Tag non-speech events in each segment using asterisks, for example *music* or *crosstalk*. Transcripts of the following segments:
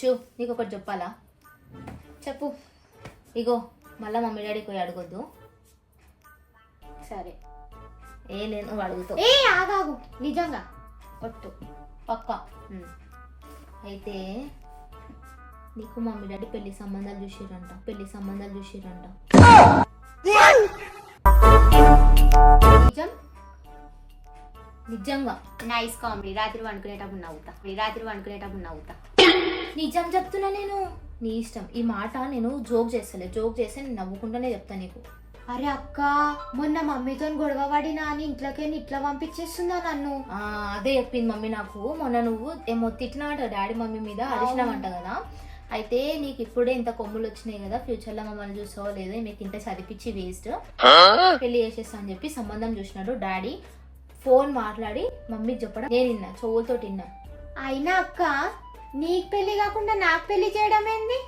అచ్చు నీకు ఒకటి చెప్పాలా? చెప్పు. ఇగో మళ్ళీ మమ్మీ డాడీకి పోయి అడగొద్దు. సరే. ఏ నువ్వు అడుగుతావు. ఏ ఆగాగు. నిజంగా. ఒట్టు. పక్క. అయితే నీకు మమ్మీ డాడీ పెళ్ళి సంబంధాలు చూసిరంట. పెళ్ళి సంబంధాలు చూసిరంట. నిజం? నిజంగా. Nice comedy. రాత్రి వండుకునేటప్పుడు నవ్వుతా. రాత్రి వండుకునేటప్పుడు నవ్వుతా. నిజం చెప్తున్నా నేను. నీ ఇష్టం. ఈ మాట నేను జోక్ చేస్తలే. జోక్ చేస్తే నేను నవ్వుకుంటానే చెప్తా నీకు. అరే అక్క మొన్న మమ్మీతో గొడవ పడినా అని ఇంట్లోకి ఇట్లా పంపించేస్తుందా నన్ను? ఆ, అదే చెప్పింది మమ్మీ నాకు. మొన్న నువ్వు ఏమో తిట్టినావంట డాడీ మమ్మీ మీద అరిచినావంట కదా. అయితే నీకు ఇప్పుడే ఇంత కొమ్ములు వచ్చినాయి కదా. ఫ్యూచర్లో మమ్మల్ని చూసావో లేదో మీకు ఇంత చదివించి వేస్ట్. పెళ్ళి చేసేస్తా అని చెప్పి సంబంధం చూసినాడు డాడీ. ఫోన్ మాట్లాడి మమ్మీకి చెప్పడం. నేను విన్నా చెవులతో విన్నా. అయినా అక్క నీకు పెళ్ళి కాకుండా నాకు పెళ్ళి చేయడం ఏంది?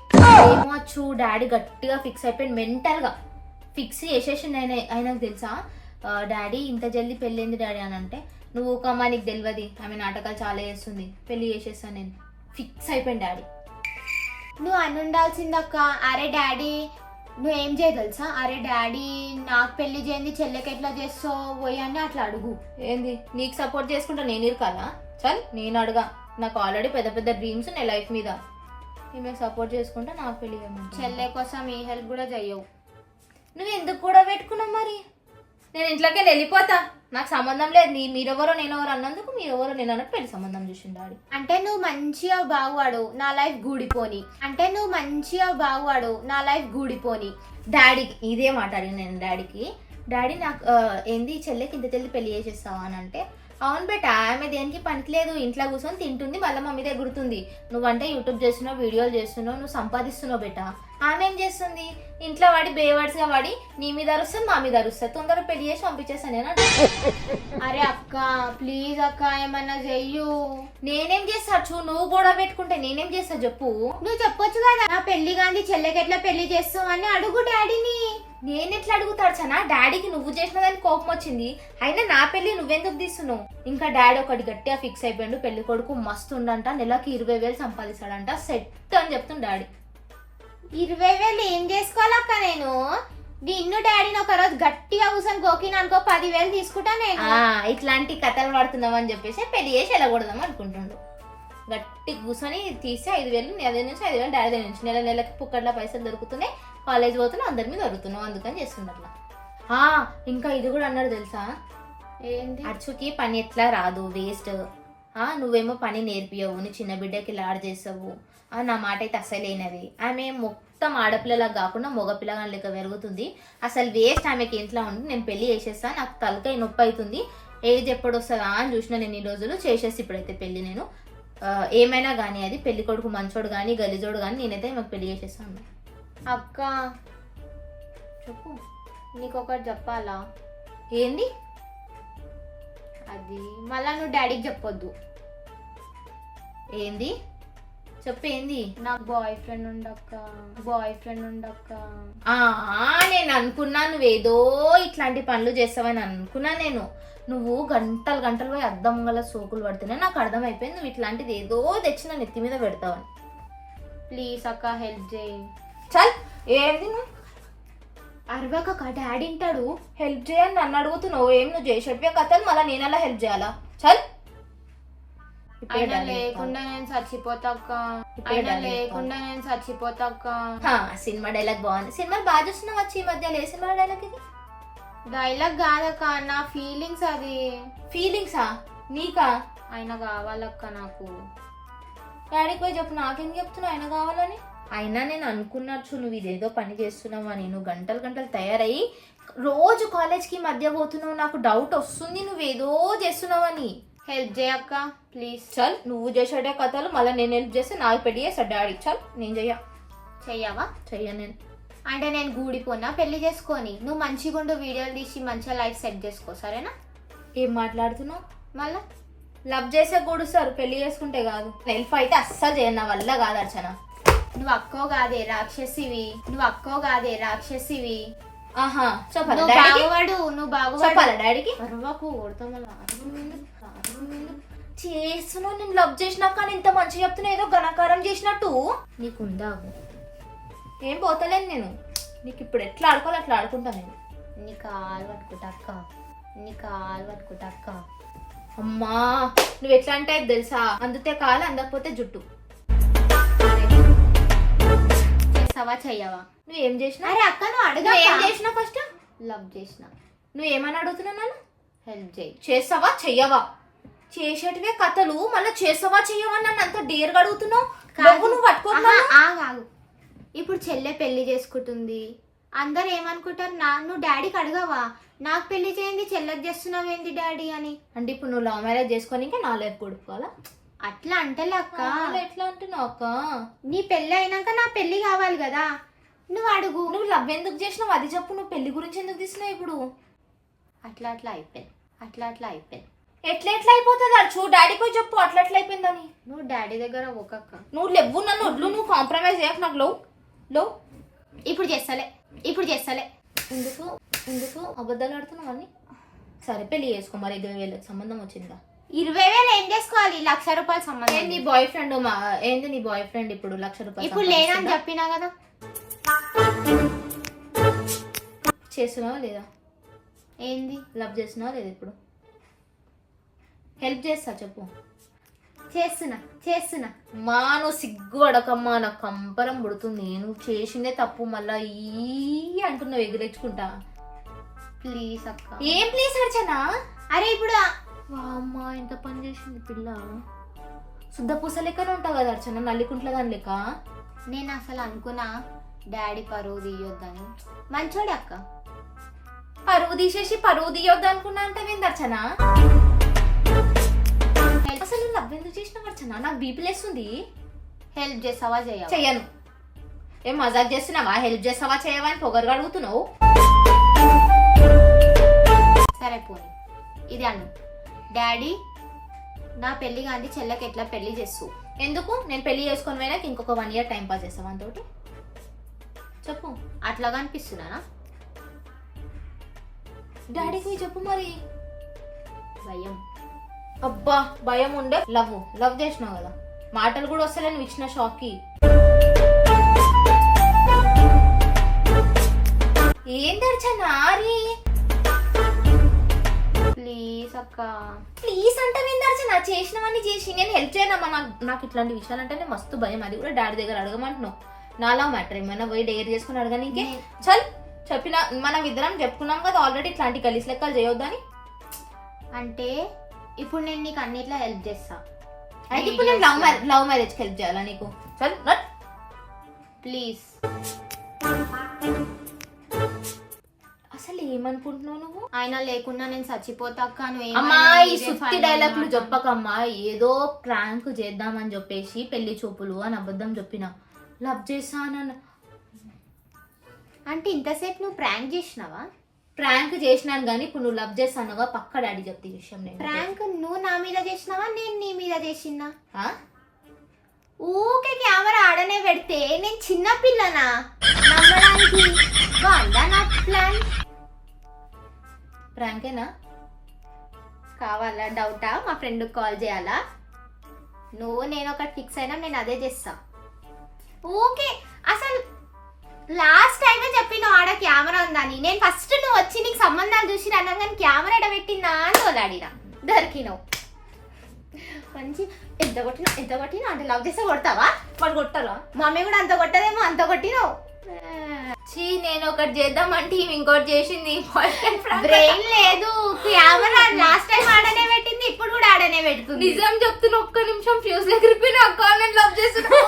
ఏమో చూ డాడీ గట్టిగా ఫిక్స్ అయిపోయింది మెంటల్గా ఫిక్స్ చేసేసిండు ఆయన ఆయనకు తెలుసా? డాడీ ఇంత జల్దీ పెళ్ళింది డాడీ అని అంటే నువ్వు ఊకమ్మా నీకు తెలియదు ఆమె నాటకాలు చాలా చేస్తుంది పెళ్ళి చేసేస్తాను నేను. ఫిక్స్ అయిపోయింది డాడీ. నువ్వు అని ఉండాల్సిందక్క. అరే డాడీ నువ్వేం చేయ తెలుసా? అరే డాడీ నాకు పెళ్ళి చేయండి చెల్లెకి ఎట్లా చేస్తావు పోయి అని అట్లా అడుగు. ఏంది? నీకు సపోర్ట్ చేసుకుంటా నేను ఇరకాలా? చల్ నేను అడగా. నాకు ఆల్రెడీ పెద్ద పెద్ద డ్రీమ్స్ ఉన్నాయి లైఫ్ మీద. ఈమె సపోర్ట్ చేసుకుంటా నాకు చేయమంటా. చెల్లె కోసం ఈ హెల్ప్ కూడా చెయ్యవు. నువ్వు ఎందుకు కూడా పెట్టుకున్నావు మరి? నేను ఇంట్లోకి వెళ్ళి వెళ్ళిపోతా. నాకు సంబంధం లేదు. నీ మీరెవరో నేను ఎవరు అన్నందుకు మీరెవరో నేను అన్నట్టు పెళ్ళి సంబంధం డాడీ. అంటే నువ్వు మంచిగా బాగువాడు నా లైఫ్ గూడిపోని. అంటే నువ్వు మంచిగా బాగువాడు నా లైఫ్ గూడిపోని. డాడీకి ఇదే మాట అడిగిన నేను డాడీకి. డాడీ నాకు ఏంది చెల్లెకి ఇంత తెల్లి పెళ్ళి చేసేస్తావా అని అంటే అవును బేట ఆమె దేనికి పనికిలేదు. ఇంట్లో కూర్చొని తింటుంది మళ్ళీ మమ్మీ ఎగురుతుంది నువ్వంటే యూట్యూబ్ చేస్తున్నావు వీడియోలు చేస్తున్నావు నువ్వు సంపాదిస్తున్నావు బేట. ఆమె ఏం చేస్తుంది? ఇంట్లో వాడి బేవర్డ్స్గా వాడి నీ మీద అరుస్తుంది మా మీద అరుస్తుంది. తొందరగా పెళ్ళి చేసి పంపించేస్తాను నేను అంటే, *laughs* అరే అక్క ప్లీజ్ అక్క ఏమన్నా చెయ్యు. నేనేం చేస్తా చూ నువ్వు కూడా పెట్టుకుంటే నేనేం చేస్తా చెప్పు. నువ్వు చెప్పొచ్చు కదా నా పెళ్ళి గాంధీ చెల్లెకి ఎట్లా పెళ్ళి చేస్తావు అని అడుగు డాడీని. నేను ఎట్లా అడుగుతాడు సనా? డాడీకి నువ్వు చేసిన దానికి కోపం వచ్చింది. అయినా నా పెళ్ళి నువ్వెందుకు తీస్తున్నావు? ఇంకా డాడీ ఒకటి గట్టిగా ఫిక్స్ అయిపోయాడు పెళ్ళి కొడుకు మస్తు ఉండంట నెలకి ఇరవై వేలు సంపాదిస్తాడంట సెట్ అని చెప్తుంది డాడీ. ఇరవై వేలు ఏం చేసుకోవాలక్క నేను? నిన్ను డాడీని ఒక రోజు గట్టిగా కూర్చొని గోకిన అనుకో పదివేలు తీసుకుంటా నేను. ఆ ఇట్లాంటి కథలు పడుతున్నాం అని చెప్పేసి పెళ్ళి చేసి వెళ్ళకూడదాం అనుకుంటుండు. గట్టి కూర్చొని తీసి ఐదు వేలు నీ అదే నుంచి ఐదు వేలు డాడీ దగ్గర నుంచి. నెల నెలకి పుక్కట్ల పైసలు దొరుకుతున్నాయి. కాలేజ్ పోతున్నావు అందరి మీద దొరుకుతున్నావు అందుకని అట్లా ఆ, ఇంకా ఇది కూడా అన్నాడు తెలుసా? ఏంది? అచ్చుకి పని ఎట్లా రాదు వేస్ట్ ఆ నువ్వేమో పని నేర్పియవు నీ చిన్న బిడ్డకి లాడ్ చేసావు నా మాట అయితే అసలేనది. ఆమె మొత్తం ఆడపిల్లలా కాకుండా మగపిల్లగా లెక్క పెరుగుతుంది. అసలు వేస్ట్ ఆమెకి ఇంట్లో ఉండి నేను పెళ్ళి చేసేస్తా నాకు తలకాయ నొప్పి అవుతుంది. ఏజ్ ఎప్పుడు వస్తుందా అని చూసిన నేను ఈ రోజులు చేసేసి ఇప్పుడైతే పెళ్ళి నేను. ఏమైనా కానీ అది పెళ్ళి కొడుకు మంచోడు కానీ గలిజోడు కానీ నేనైతే మాకు పెళ్ళి చేసేస్తాను అక్క చెప్పు. నీకు ఒకటి చెప్పాలా? ఏంది? అది మళ్ళా నువ్వు డాడీకి చెప్పొద్దు. ఏంది? చెప్పు ఏంది నాకు బాయ్ ఫ్రెండ్ ఉండక్క బాయ్ ఫ్రెండ్ ఉండక్క. ఆ నేను అనుకున్నా నువ్వేదో ఇట్లాంటి పనులు చేస్తావని అనుకున్నా నేను. నువ్వు గంటలు గంటలు పోయి అద్దం గల సోకులు పడుతున్నాయి నాకు అర్థమైపోయింది నువ్వు ఇట్లాంటిది ఏదో తెచ్చి నా నెత్తి మీద పెడతావని. ప్లీజ్ అక్క హెల్ప్ చేయి. చల్ ఏంది నువ్వు? అరవక డాడీ వింటాడు హెల్ప్ చేయని నన్ను అడుగుతున్నావు ఏం నువ్వు చేసేటివే కథలు మళ్ళీ నేను ఎలా హెల్ప్ చేయాలా? చల్. అయినా లేకుండా నేను చచ్చిపోతాక్క ఇప్పుడే అయినా లేకుండా నేను చచ్చిపోతాక్క హా, సినిమా డైలాగ్ బాగుంది. సినిమా బాగా చూస్తున్నావు వచ్చి ఈ మధ్య ఏ సినిమా డైలాగ్ ఇది? డైలాగ్ కాదక్క నా ఫీలింగ్స్ అది. ఫీలింగ్సా నీకా? ఆయన కావాలక్క నాకు. డాడీకి పోయి చెప్పు నాకెందుకు చెప్తున్నావు? ఆయన కావాలని? అయినా నేను అనుకున్నచ్చు నువ్వు ఇదేదో పని చేస్తున్నావు అని నువ్వు గంటలు గంటలు తయారయ్యి రోజు కాలేజ్కి మధ్య పోతున్నావు నాకు డౌట్ వస్తుంది నువ్వేదో చేస్తున్నావని హెల్ప్ చేయక్క ప్లీజ్. చల్ నువ్వు చేసేటే కథలు మళ్ళీ నేను హెల్ప్ చేస్తే నాకు పెళ్ళి చేస్తా డాడీ. చల్ నేను చెయ్య. చెయ్యవా? చెయ్య నేను. అంటే నేను గూడిపోనా? పెళ్ళి చేసుకొని. నువ్వు మంచిగా ఉండు వీడియోలు తీసి మంచిగా లైఫ్ సెట్ చేసుకో సరేనా? ఏం మాట్లాడుతున్నావు? మళ్ళా? లవ్ చేసే గూడుస్తారు పెళ్ళి చేసుకుంటే కాదు. హెల్ప్ అయితే అస్సలు చేయను నా వల్ల కాదు అర్చన. నువ్వు అక్కో కాదే రాక్షసివి. నువ్వు అక్కో కాదే రాక్షసివి. ఆహా చెప్పాలా? నువ్వు బాగుపడు నువ్వు బాగుపడు చెప్పాలా డాడీకి అరవకు? చేస్తున్నావు నేను లవ్ చేసినా కానీ ఇంత మంచిగా చెప్తున్నా ఏదో ఘనకారం చేసినట్టు. నీకు ఉందా ఏం పోతలేను నేను. నీకు ఇప్పుడు ఎట్లా ఆడుకోవాలి అట్లా ఆడుకుంటా నేను. నీ కాలు పట్టుకుంటా అక్క. నీ కాలు పట్టుకుంటా అక్క. అమ్మా నువ్వు ఎట్లా అంటే తెలుసా? అందుతే కాలు అందకపోతే జుట్టు. చేస్తావా చెయ్యవా? నువ్వేం చేసినా అరే అక్క నువ్వు అడుగు నువ్వేం చేసినా ఫస్ట్ లవ్ చేసిన. నువ్వేమని అడుగుతున్నావు నన్ను? హెల్ప్ చేయి. చేస్తావా చెయ్యవా? చేసేటివే కథలు మళ్ళీ చేస్తావా చెయ్యవా నన్ను అంత డేర్గా అడుగుతున్నావు? నువ్వు నువ్వు పట్టుకుంటున్నావు ఆగు, ఆగు. ఇప్పుడు చెల్లె పెళ్ళి చేసుకుంటుంది. అందరు ఏమనుకుంటారు? నా నువ్వు డాడీకి అడగవా? నాకు పెళ్ళి చేయండి చెల్లెకి చేస్తున్నావు ఏంటి డాడీ అని? అంటే ఇప్పుడు నువ్వు లవ్ మ్యారేజ్ చేసుకొని ఇంకా నా లైఫ్ కొడుకోవాలా అట్లా అంటలే అక్క. ఎట్లా అంటున్నావు అక్క? నీ పెళ్ళి అయినాక నా పెళ్ళి కావాలి కదా. నువ్వు అడుగు. నువ్వు లవ్ ఎందుకు చేసినావు? అది చెప్పు. నువ్వు పెళ్ళి గురించి ఎందుకు తీసినావు ఇప్పుడు? అట్లా అట్లా అయిపోయింది. అట్లా అట్లా అయిపోయింది. ఎట్లా ఎట్లా అయిపోతుంది అది? చూ డాడీ పోయి చెప్పు. అట్లా ఎట్లా అయిపోయిందని. నువ్వు డాడీ దగ్గర ఒకక్క నువ్వు లేవు నన్ను వడ్లు నువ్వు కాంప్రమైజ్ చేయకు నాకు లో లో ఇప్పుడు చేస్తలే. ఇప్పుడు చేస్తలే. ఎందుకు? ఎందుకు? అబద్ధాలు ఆడుతున్నావు అన్ని సరే పెళ్ళి చేసుకో మరి. ఇరవై వేలకు సంబంధం వచ్చిందా? ఇరవై వేలు ఏం చేసుకోవాలి? లక్ష రూపాయలు సంబంధం ఏంది నీ బాయ్ ఫ్రెండ్ ఏంది నీ బాయ్ ఫ్రెండ్ ఇప్పుడు లక్ష రూపాయలు ఇప్పుడు సంపాదిస్తుందా? చెప్పినా కదా. చేస్తున్నావా లేదా? ఏంది? లవ్ చేస్తున్నావా లేదా ఇప్పుడు? హెల్ప్ చేస్తా చెప్పు. చేస్తున్నా చేస్తున్నా. మా నువ్వు సిగ్గు అడకమ్మా నాకు కంపరం పుడుతుంది. నువ్వు చేసిందే తప్పు మళ్ళా ఈ అంటున్నావు ఎగిరెచ్చుకుంటా. ప్లీజ్ అక్క. ఏం ప్లీజ్ అడిచానా అరే ఇప్పుడు అమ్మా ఎంత పని చేసింది పిల్ల. శుద్ధ పూస లెక్కనే ఉంటావు కదా అర్చన నల్లికుంట్ల దాని లెక్క? నేను అసలు అనుకున్నా డాడీ పరువు తీయొద్దని. మంచోడే అక్క. పరువు తీసేసి పరువు తీయొద్దు అనుకున్నా అంటే ఏంది అర్చన? అసలు లవ్ ఎందుకు చేసిన అర్చన? నాకు బీపీ లేస్తుంది. హెల్ప్ చేస్తావా చేయవా? చెయ్యను. ఏం మజాక్ చేస్తున్నావా? హెల్ప్ చేస్తావా చేయవా అని పొగరుగా అడుగుతున్నావు సరే పోనీ. ఇది అను డాడీ నా పెళ్ళి కాంది చెల్లెకి ఎట్లా పెళ్ళి చేస్తూ? ఎందుకు? నేను పెళ్ళి చేసుకొని పోయినాక ఇంకొక వన్ ఇయర్ టైం పాస్ చేస్తావా అంతోటి? చెప్పు. అట్లాగా అనిపిస్తున్నానా డాడీకి చెప్పు మరి. భయం. అబ్బా భయం ఉండే. లవ్ లవ్ చేసినావు కదా. మాటలు కూడా వస్తలే నువ్వు ఇచ్చిన షాక్కి ఏం దర్చనారి ప్లీజ్ అక్క. ప్లీజ్ అంటే ఏం దర్చన చేసినవన్నీ చేసి నేను హెల్ప్ చేయనమ్మా. నాకు నాకు ఇట్లాంటి విషయాలు అంటేనే మస్తు భయం. అది కూడా డాడీ దగ్గర అడగమంటున్నావు. నాలా మ్యాటర్ ఏమైనా పోయి డేర్ చేసుకుని అడగనీకే చల్ చెప్పిన మనం ఇద్దరం చెప్పుకున్నాం కదా ఆల్రెడీ ఇట్లాంటి కలిసి లెక్కలు చేయొద్దని అంటే ఇప్పుడు నేను నీకు అన్నిట్లో హెల్ప్ చేస్తా. అయితే ఇప్పుడు నేను లవ్ మ్యారేజ్ లవ్ మ్యారేజ్కి హెల్ప్ చేయాలా నీకు? చల్ నట్. ప్లీజ్. ఏమనుకుంటున్నావు నువ్వు? ఆయన లేకుండా నేను చచ్చిపోతా అక్క నువ్వు అమ్మా ఏమైనా ఈ ఇదే సుత్తి డైలాగులు. చెప్పకమ్మా. ఏదో ప్రాంక్ చేద్దామని చెప్పేసి పెళ్ళి చూపులు అని అబద్ధం చెప్పిన. లవ్ చేసానన్న అంటే ఇంతసేపు నువ్వు ప్రాంక్ చేసినావా? ప్రాంక్ చేసినాను కానీ ఇప్పుడు నువ్వు లవ్ చేస్తానుగా పక్క డాడీ చెప్తే విషయం నేను ప్రాంక్ నువ్వు నా మీద చేసినావా? నేను నీ మీద చేసినా? ఊకే కెమెరా ఆడనే పెడితే నేను చిన్న పిల్లనా? నమ్మడానికి బాగుందా నా ప్లాన్ ప్రాంకేనా? కావాలా? డౌటా? మా ఫ్రెండ్కి కాల్ చేయాలా? నువ్వు నేను ఒకటి ఫిక్స్ అయినా నేను అదే చేస్తా. ఓకే. అసలు లాస్ట్ టైమే చెప్పిన ఆడ కెమెరా ఉందని నేను ఫస్ట్ నువ్వు వచ్చి నీకు సంబంధాలు చూసి అన్నా కానీ కెమెరా ఎడబెట్టిందా అని తోలాడినా. దొరికినావు. మంచి ఎంత కొట్టినా ఎంత కొట్టినా? అంటే లవ్ చేస్తే కొడతావా? వాడు కొట్టాలా మమ్మీ కూడా అంత కొట్టదేమో అంత కొట్టినావు. చీ నేను ఒకటి చేద్దామంటే ఈమె ఇంకోటి చేసింది. బ్రెయిన్ లేదు కెమెరా లాస్ట్ టైం ఆడనే పెట్టింది ఇప్పుడు కూడా ఆడనే పెడుతుంది నిజం చెప్తున్నా ఒక్క నిమిషం ఫ్యూజ్ ఎగిరిపోయిన అక్క నేను లవ్ చేస్తున్నా.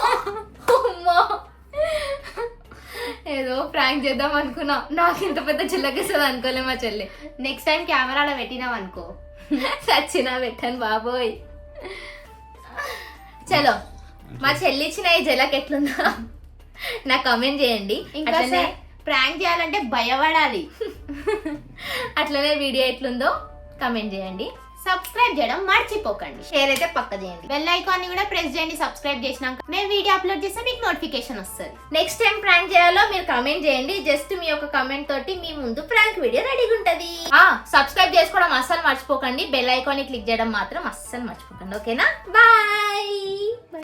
ఏదో ప్రాంక్ చేద్దాం అనుకున్నా. నాకు ఇంత పెద్ద చిల్లకేస్తుంది అనుకోలే మా చెల్లి. నెక్స్ట్ టైం కెమెరాలో పెట్టినావు అనుకో. సచ్చినా పెట్టాను బాబోయ్. చలో మా చెల్లి ఇచ్చిన ఈ జలక్ ఎట్లుందా. నాకు కమెంట్ చేయండి. ఇంకా ప్రాంక్ చేయాలంటే భయపడాలి. *laughs* అట్లనే వీడియో ఎట్లుందో కమెంట్ చేయండి. సబ్స్క్రైబ్ చేయడం మర్చిపోకండి. షేర్ అయితే పక్క చేయండి. బెల్ ఐకాన్ని కూడా ప్రెస్ చేయండి సబ్స్క్రైబ్ చేసినాక. మేము వీడియో అప్లోడ్ చేస్తే మీకు నోటిఫికేషన్ వస్తుంది. నెక్స్ట్ టైం ప్రాంక్ చేయాలో మీరు కమెంట్ చేయండి. జస్ట్ మీ యొక్క కమెంట్ తోటి మీ ముందు ప్రాంక్ వీడియో రెడీగా ఉంటది సబ్స్క్రైబ్ చేసుకోవడం అస్సలు మర్చిపోకండి. బెల్ ఐకాన్ని క్లిక్ చేయడం మాత్రం అస్సలు మర్చిపోకండి. ఓకేనా బాయ్